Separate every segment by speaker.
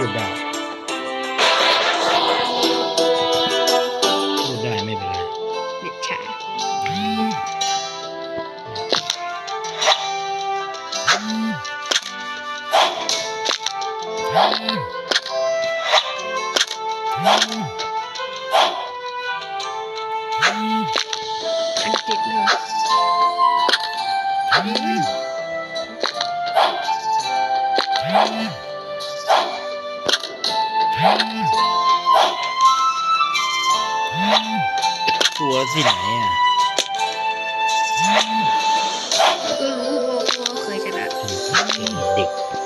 Speaker 1: พู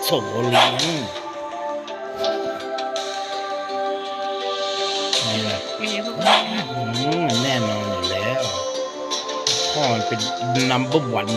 Speaker 1: ส่งอเลี้ยงนี่แหละ
Speaker 2: มีพก
Speaker 1: นี้แน่นอนอยู่แล้วพ่อเป็นนัมเบอร์วัน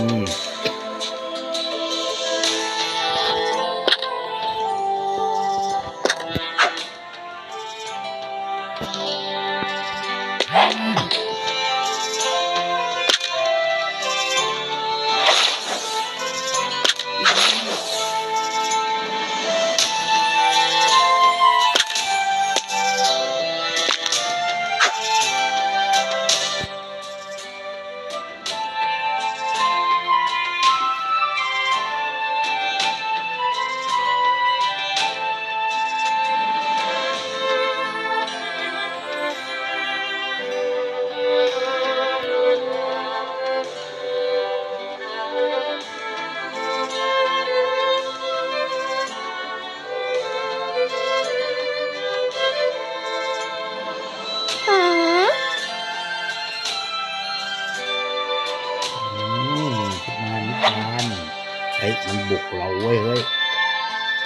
Speaker 1: ฮ้ยมันบุกเราเว้ยเฮ้ย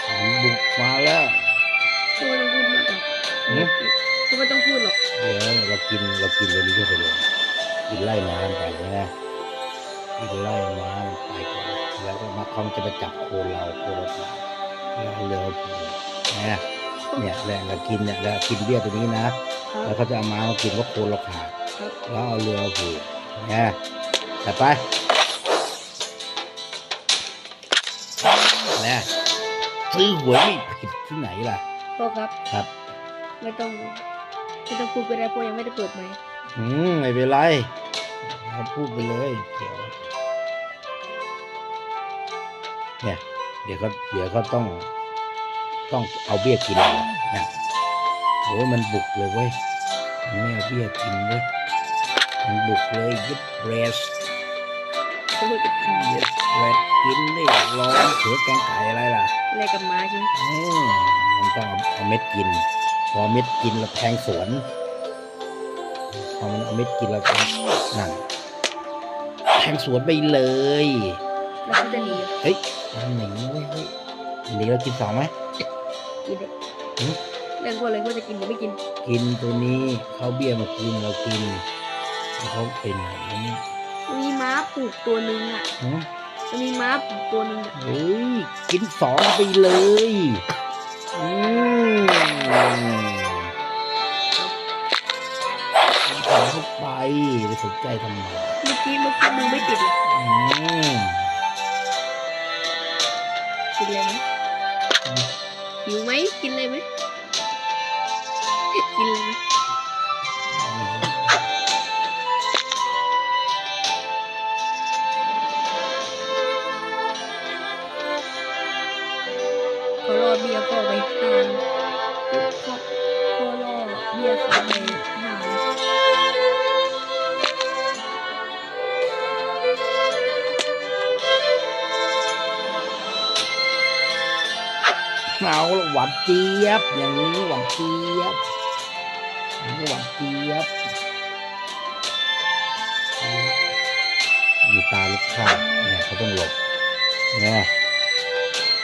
Speaker 1: มันบุกมาแล้ว
Speaker 2: ก็ไม่ต้องพูดมากหรอก
Speaker 1: หืม
Speaker 2: ก็ไม่ต้องพูดหรอก
Speaker 1: เดี๋ยวเรากินเรากินตัวนี้ก็ไปเลยกินไล่น้ำไปนะกินไล่น้ำไปก่อนแล้วก็มาเขาจะมาจับโคนเราโคนเราตายแล้วเรือผูกนะเนี่ยแหละเรากินเนี่ยแล้วกินเบี้ยตัวนี้นะ
Speaker 2: ครั
Speaker 1: แล้ว
Speaker 2: บ
Speaker 1: เขาจะเอามามากินว่าโคนเราขาด
Speaker 2: ครับ
Speaker 1: แล้วเอาเรือผูกนะจัดไป นะซื้อหวยไม่ผิดที่ไหนล่ะ
Speaker 2: พ่อครับ
Speaker 1: ครับ
Speaker 2: ไม่ต้องไม่ต้องพูดก็ได้เพราะยังไม่ได้เปิดไหมค์
Speaker 1: อืมไม่เป็นไรเราพูดไปเลยเดี๋ยวเนี่ย เดี๋ยวก็เดี๋ยวก็ต้อง ต้องเอาเบี้ยกินเลยนะโอ้ยมันบุกเลยเว้ยมันไม่เอาเบี้ยกินเว้ยมันบุกเลยยึดเบรส
Speaker 2: ก็ดกิ
Speaker 1: นได้ร้อนเสือแกงไก่อะไรล่ะ
Speaker 2: อะไรกับม้าใช่ไหม
Speaker 1: อืมมันต้องเอาเม็ดกิน พอเม็ดกินแล้วแทงสวน พอมันเอาเม็ดกินแล้วแทงนั่นแทงสวนไปเลย
Speaker 2: แล้วเขาจะหนี
Speaker 1: เฮ้ยหนีเว้ยหนีเรากินสองไหม
Speaker 2: กินเลยเรื่องว่าเลยว่าจะกินหรือไม่กิน
Speaker 1: กินตัวนี้เขาเบี้ยมากินเรากินเขาเป็นไหนวะเนี่ย
Speaker 2: มันมีม้าผูกตัวหนึ่งอะ
Speaker 1: หืม
Speaker 2: มันมีม้าผูกตัวหนึ่งอะ
Speaker 1: เฮ้ยกินสองไปเลยอืมกินสองเข้าไปไปสนใจทำไม
Speaker 2: เมื่อกี้เมื่อกี้มึงไม่ติดเลย
Speaker 1: อืม
Speaker 2: กินเลยไหม
Speaker 1: อืม
Speaker 2: หิวไหมกินเลยไหมกินเลยไหมา
Speaker 1: ละหวานเจี๊ยบ อย่างนี้หวานเจี๊ยบอย่างนี้หวานเจี๊ยบมีตาลูกค้าเนี่ยเขาต้องหลบเนี่ย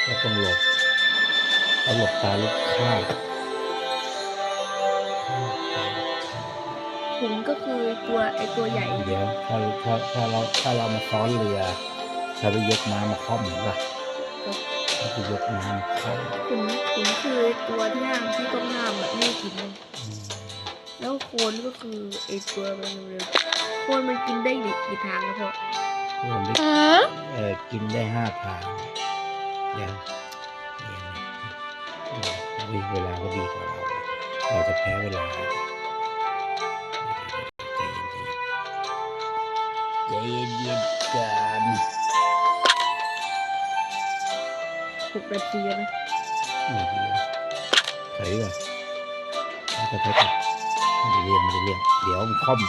Speaker 1: เขาต้องหลบเขาหลบตาลูกค้า
Speaker 2: ผมก็คือตัวไอตัวใหญ่
Speaker 1: เดี๋ยวถ้าถ้าถ้าเราถ้าเรามาซ้อนเรือถ้าไปยกน้ำมาค่อมหรือเปล่า ถ้าไปยกน้ำมาค่อม
Speaker 2: ผมผมคือตัวที่ห้ามที่ต้องห้ามแบบไม่ให้กินเลย
Speaker 1: อืม
Speaker 2: แล้วโคนก็คือไอตัวมันเร็วๆโคนมันกินได้กี่ทางนะพ่อ
Speaker 1: รวมได้เออกินได้ห้าทางเดี๋ยวเดี๋ยวนะอ้ยเวลาก็ดีกว่าเรา เราจะแพ้เวลาใจเย็นๆใจเย็นๆกัน
Speaker 2: หกนาทีแล้วนะ
Speaker 1: ไม่ดีนะถอยดีกว่าถอยก่อนถอยก่อนไม่ได้เรื่องไม่ได้เรื่องเดี๋ยวมันคล่อม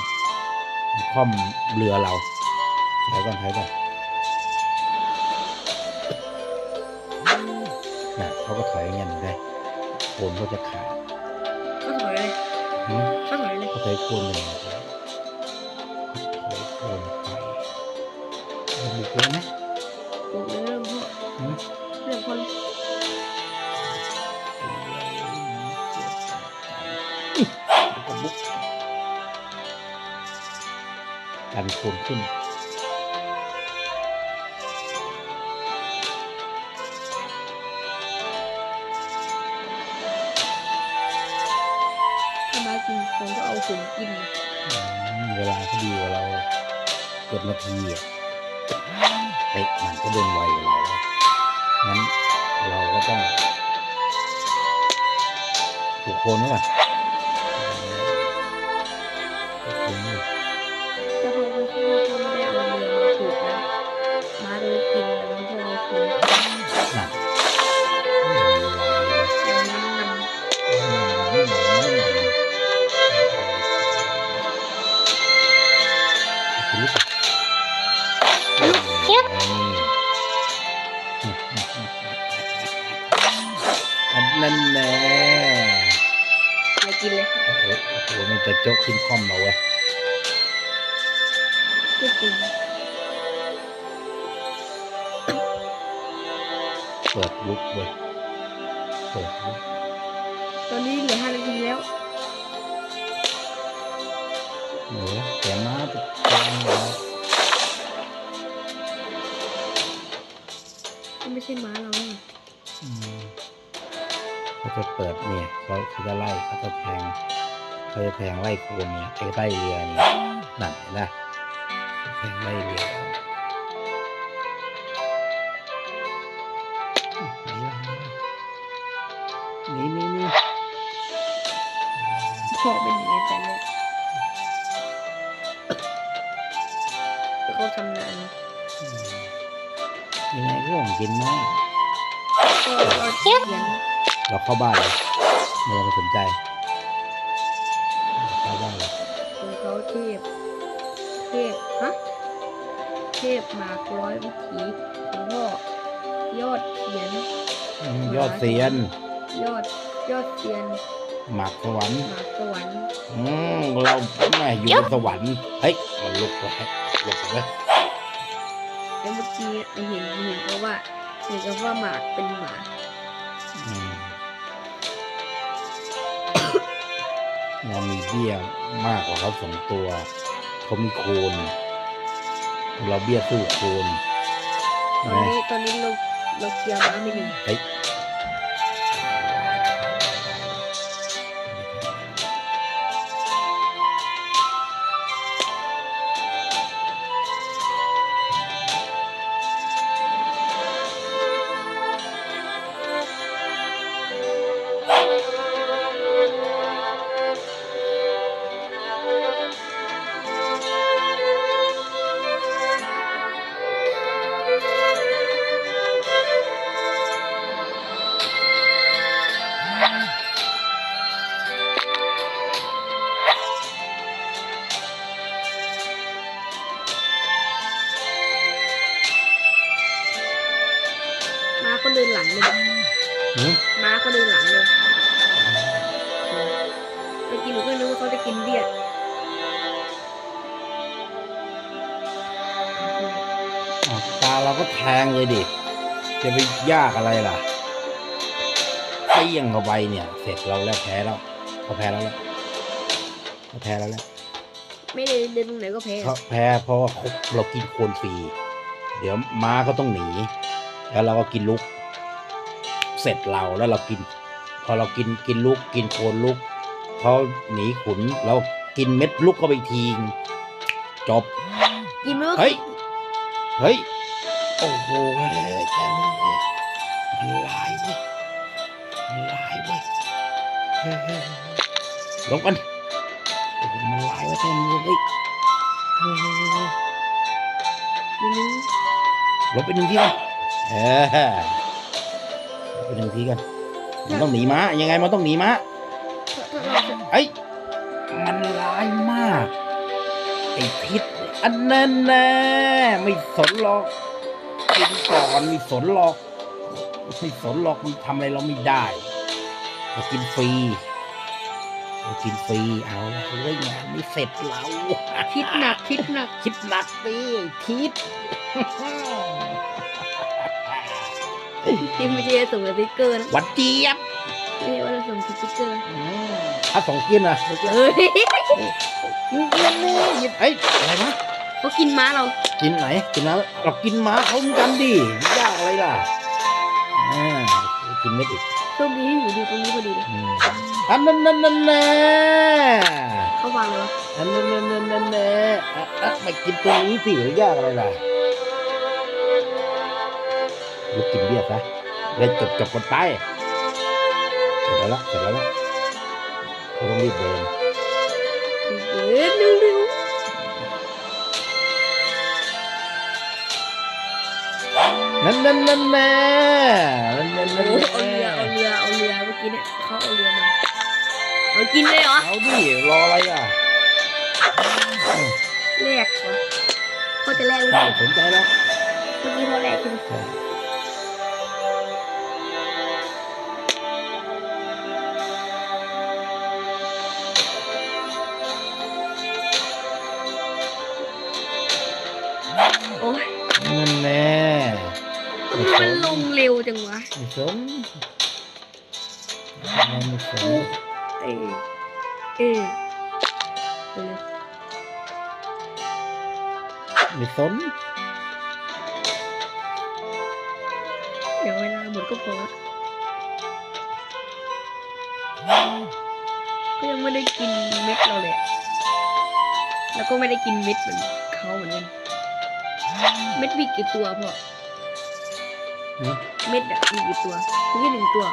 Speaker 1: มันคล่อมเรือเราถอยก่อนถอยก่อนน่ะเขาก็ถอยอย่างเงี้ยได้โคนก็จะขาด
Speaker 2: ก็ถอยเลย
Speaker 1: หืม
Speaker 2: ก็ถอยเลย
Speaker 1: เขาใช้โคนหนึ่งแล้วถอยโคนไปเราบุกเลยไห
Speaker 2: กัน
Speaker 1: โคนขึ้น
Speaker 2: ถ้ามากินคนก็เอาขุนกิน
Speaker 1: อืมเวลาก็ดีกว่าเราเกือบนาทีอะเฮ้ยมันก็เดินไวกว่าเราอะงั้นเราก็ต้องผูกโคนไว้ก่อนผูกโคนไว้
Speaker 2: โห
Speaker 1: โอ้โหมันจะโจ๊กขึ้นคอมเราเว้ย
Speaker 2: ก็จริง
Speaker 1: เปิดลุกเว้ยเปิดลุก
Speaker 2: ตอนนี้เหลือห้านาทีแล้ว
Speaker 1: เหนือแต่ม้าไปกลางแล้ว
Speaker 2: นี่ไม่ใช่ม้าเรานี่
Speaker 1: อืมเขาจะเปิดเนี่ยเขาเขาจะไล่เขาจะแทง เขาจะแทงไล่โคนเนี่ยไอ้ไล่เรือเนี่ยนั่นเห็นไหมแทงไล่เรือหนีหนีหนี
Speaker 2: พ่อเป็นอย่างนี้แต่เนี่ยแล้วก็ทำงาน
Speaker 1: ยังไงก็ของกินมาก
Speaker 2: ก็ก็เขียน
Speaker 1: เราเข้าบ้านเลยไม่ต้องไปสนใจ
Speaker 2: เขาเทพ เทพ ฮะ เทพหมากร้อยวิถีของพ่อยอดเขียน
Speaker 1: อืมยอดเซียน
Speaker 2: ยอด ยอดเซียน
Speaker 1: หมากสวรรค์
Speaker 2: หมากสวรรค์
Speaker 1: อืม เราแม่อยู่บนสวรรค์ เฮ้ย มันลุกไปลุกไป
Speaker 2: แล้วเมื่อกี้เห็นเห็นเขาว่าเห็นเขาว่าหมากเป็นหมา
Speaker 1: อืม เรามีเบี้ยมากกว่าเขาสองตัวเขามีโคนเราเบี้ยสู้โคน
Speaker 2: ตอน
Speaker 1: นะ
Speaker 2: นี้ตอนนี้เราเราเคลียร์ม้าไม่หนึ่งาว
Speaker 1: ตาเราก็แทงเลยดิ จะไปยากอะไรล่ะเปี้ยงเข้าไปเนี่ย เสร็จเราแล้วแพ้แล้วเขาแพ้แล้วแหละเขาแพ้แล้วแหละ
Speaker 2: ไม่ได้เดินตรงไหนก็แพ้
Speaker 1: เขาแพ้เพราะว่าเขาเรากินโคนฟรี เดี๋ยวม้าก็ต้องหนี แล้วเราก็กินลูกเสร็จเราแล้วเรากิน พอเรากินกินลูกกินโคนลูกเขาหนีขุนเรากินเม็ดลูกเข้าไปอีกทีจบ
Speaker 2: กินเมื่อ
Speaker 1: เฮ้ยเฮ้ย โอ้โหเฮ้ยแกมึงเนี่ยมันลายเว้ยมันลายเว้ยเฮ้ยลงกันมันลายว้เต็มเลยเฮ้ยเฮ้ยเฮ้ยเฮ้ยเฮ้ย
Speaker 2: ไม่รู้
Speaker 1: ลบไปหนึ่งทีกันเออลบไปหนึ่งทีกันมันต้องหนีม้ายังไงมันต้องหนีม้า
Speaker 2: เราจะ
Speaker 1: ไอ้ยมันร้ายมากไอ้ทิศอันนั้นแน่ไม่สนหรอก กินก่อนไม่สนหรอกไม่สนหรอกมันทำอะไรเราไม่ได้เรากินฟรีเรากินฟรีเอาละเฮ้ยงานนี้เสร็จเรา
Speaker 2: คิดหนักคิดหนัก
Speaker 1: คิดหนักดิทิศ
Speaker 2: ที่ไม่ใช่ส่งสติ๊กเกอร์นะ
Speaker 1: หวัดเจี๊ยบ
Speaker 2: ไม่ใช่ว่าเราส่งสติ๊กเกอร์
Speaker 1: อืมถ้าสองกินนะ
Speaker 2: เอ้ย
Speaker 1: กินกินนี่หยิบเอ้ยอะไรวะ
Speaker 2: เขากินม้าเรา
Speaker 1: กินไหน กินน้ำเรากินม้าเขาเหมือนกันดิยากอะไรล่ะอ่ากินเม็ดอีก
Speaker 2: โชคดีที่อยู่ดูตรงนี้พอดีเลย
Speaker 1: อืมอันนั้นนั่นนั่นแน่
Speaker 2: เขาวางเลยวะ
Speaker 1: อันนั้นนั่นนั่นนั่นแน่อะอะไม่กินตัวนี้สิยากอะไรล่ะลุกกินเบียร์ซะเลยจบจบกันไปเสร็จแล้วละเสร็จแล้วละเขาต้องรีบเดิน
Speaker 2: เดินเร็วเนั่
Speaker 1: นนั่นนั่นแน่นั่นนั่น
Speaker 2: โอ้
Speaker 1: นั่น
Speaker 2: โหเอาเรือ
Speaker 1: แน่
Speaker 2: เอาเรือเอาเรือเมื่อกี้เนี่ยเขาเอาเรือมาเอากินเลยเหรอ
Speaker 1: เอาดิรออะไรอะ
Speaker 2: แลกเหรอเขาจะแลกหรือเป
Speaker 1: ไม่
Speaker 2: ล่า
Speaker 1: สนใจแล้ว
Speaker 2: เมื่อกี้เขาแลกใช่ไหมโอ้ย
Speaker 1: นั่นแน่ไมั
Speaker 2: นลงเร็วจังวะ
Speaker 1: ไม่สนไม่สน
Speaker 2: เออเออ
Speaker 1: ไม่สน
Speaker 2: เดี๋ยวเวลาหมดก็พอละก็ยังไม่ได้กินเม็ดเราเลย แล้วก็ไม่ได้กินเม็ดเหมือนเขาเหมือนกัน เม็ดมีกี่ตัวพ่อ เม็ดอะมีกี่ตัวมีแค่หนึ่งตัว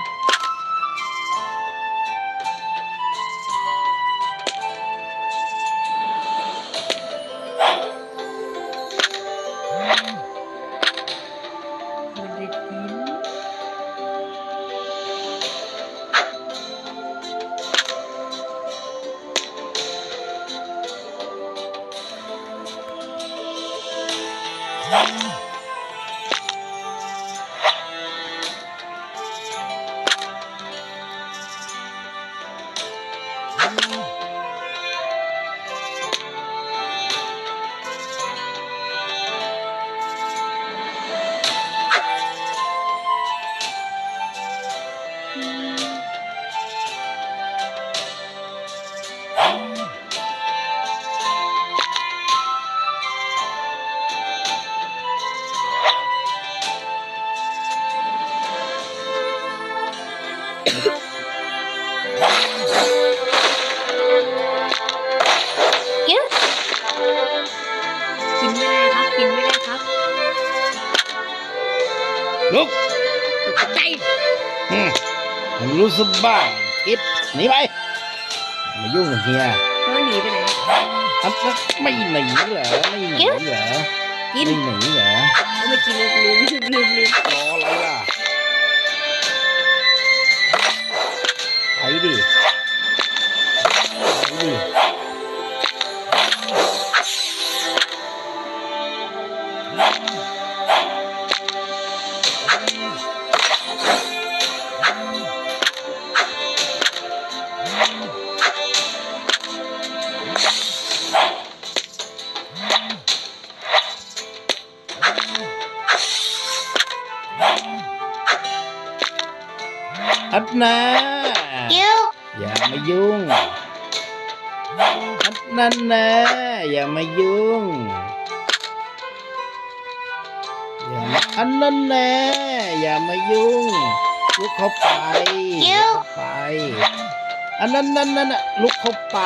Speaker 2: มันรู้
Speaker 1: สึกบ้างทิศหนีไปมายุ่งกับเฮีย
Speaker 2: เขาหนีไปไหน
Speaker 1: อันนั้นไม่หนีเหรอไม่หนีเหรอ
Speaker 2: กิน
Speaker 1: ไม่หนีเหรอ
Speaker 2: เขาไม่กินเลยลืมลืมลืมลืม
Speaker 1: รออะไรล่ะไปดิไปดิ อัดนาอย่ามายุ่ง อัดนั่นนะอย่ามายุ่ง อย่ามาอันนั้นแน่อย่ามายุ่ง ลุกเข้าไปลุกเข้าไป อันนั้นนั่นนั่นน่ะลุกเข้าไป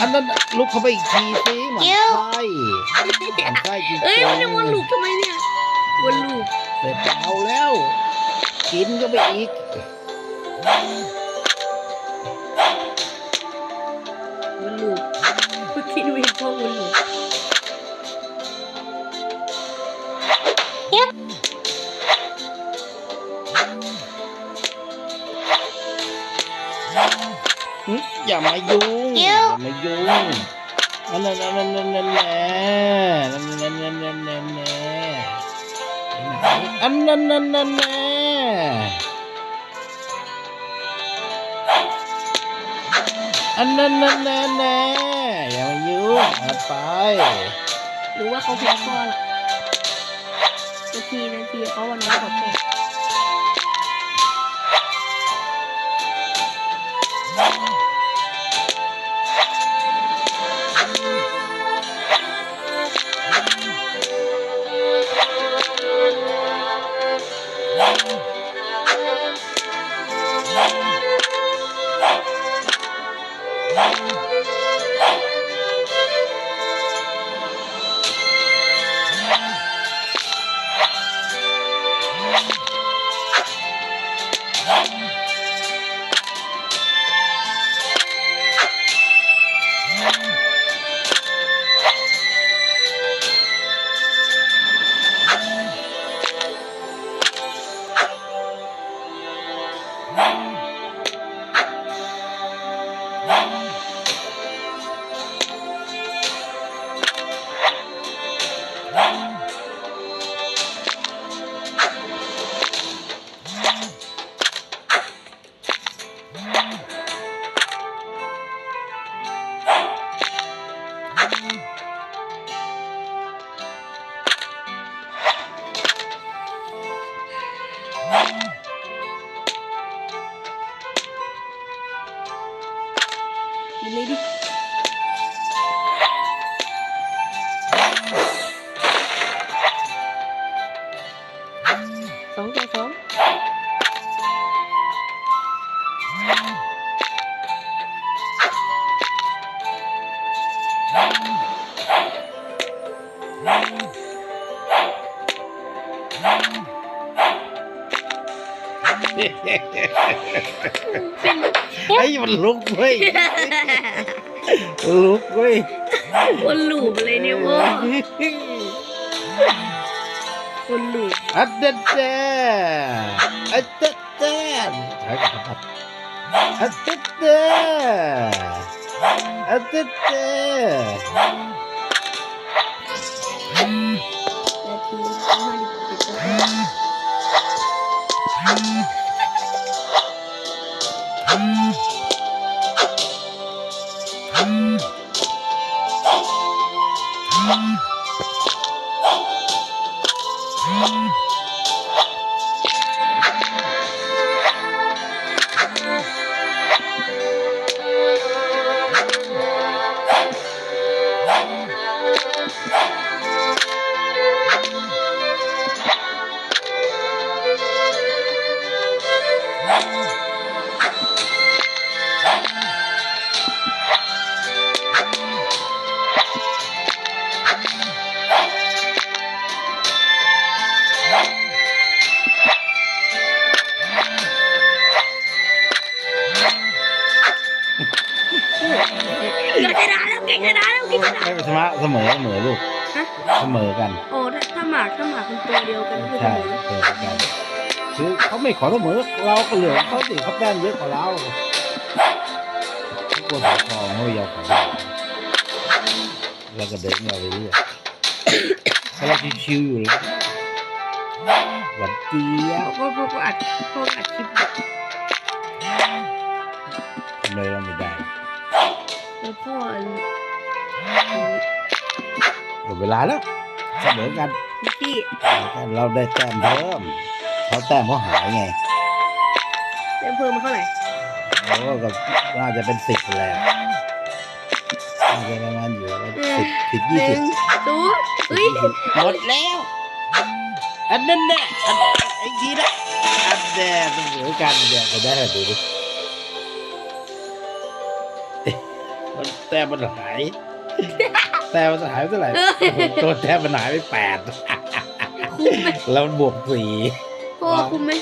Speaker 1: อันนั้นน่ะลุกเข้าไปอีกทีสิหมันไส้หมันไส้จริงๆ
Speaker 2: เอ้ยมันจะวนลูกทำไมเนี่ยวนลูก
Speaker 1: เสร็จเอาแล้ว กิกินก็ไปอีก
Speaker 2: วนลูปเมื่อกี้ดูเห็นพ่อวนลูป
Speaker 1: หึอย่ามายุ่งอย่ามายุ่งอันนั้นอันนั้นอันนั้นแน่อันนั้นอันนั้นอันนั้นแน่อันนั้นอันนั้นแน่ อันนั้นอันนั้นแน่อย่ามายุ่งเอาไป
Speaker 2: หรือว่าเขาแพ้พ่อละนาทีนาทีเขาวันน้อยกว่าพ่
Speaker 1: ไอ้มันลุกเว้ยลุกเว้ย
Speaker 2: วนลูปเลยเนี่ยพ่อวนลูป
Speaker 1: อัดเดดเดอัดเดดเดใช้กับพัดอัดเดดเดอัดเดดเด
Speaker 2: นาทีห้าสิบเจ็ด น นะแล้วเก่งชนะแล้วเก่งชนะ
Speaker 1: ไม่ชนะเสมอเสมอลูก
Speaker 2: ฮะ
Speaker 1: เสมอกัน
Speaker 2: โอ้ถ้าถ้าหมากถ้าหมากเป็นตัวเดียวกันก็คือเส
Speaker 1: ใช่
Speaker 2: มอ
Speaker 1: เสมอกันคือเขาไม่ขอเสมอเราก็เหลือเขาสิเขาแต้มเยอะกว่าเราทุกคนขอทองเขาไม่ยอมขอเราเราก็เดินเราไปเรื่อยเพราะเราชิวๆอยู่แล้วหวัดเจี๊ยบ
Speaker 2: พ่อพ่อก็อัดพ่ออัดคลิปอยู่
Speaker 1: ทำอะไรเราไม่ได้
Speaker 2: แล้วพ่ออัน
Speaker 1: หมดเวลาแล้วเสมอกัน
Speaker 2: พี่
Speaker 1: เราได้แต้มเพิ่มเขาแต้มเขาหายไง
Speaker 2: ได้เพิ่มมาเท่าไหร่
Speaker 1: โอ้ก็น่าจะเป็นสิบแล้วน่าจะประมาณอยู่สิบสิบ
Speaker 2: ห
Speaker 1: ยี่
Speaker 2: นึ่
Speaker 1: สิบ
Speaker 2: งศูนย์เฮ้ย
Speaker 1: หมดแล้วอันนั้นแน่อันไอ้ทีนะอันแน่เสมอกันเดี๋ยวไปได้ดูดิมันแต้มมันหาย แต้มมันหายไปเท่าไหร่โอ้โหตัวแต้มมันหายไปแปด
Speaker 2: คุ้มไหม
Speaker 1: แล้วมันบวกสี่
Speaker 2: พ่อคุ้มไหม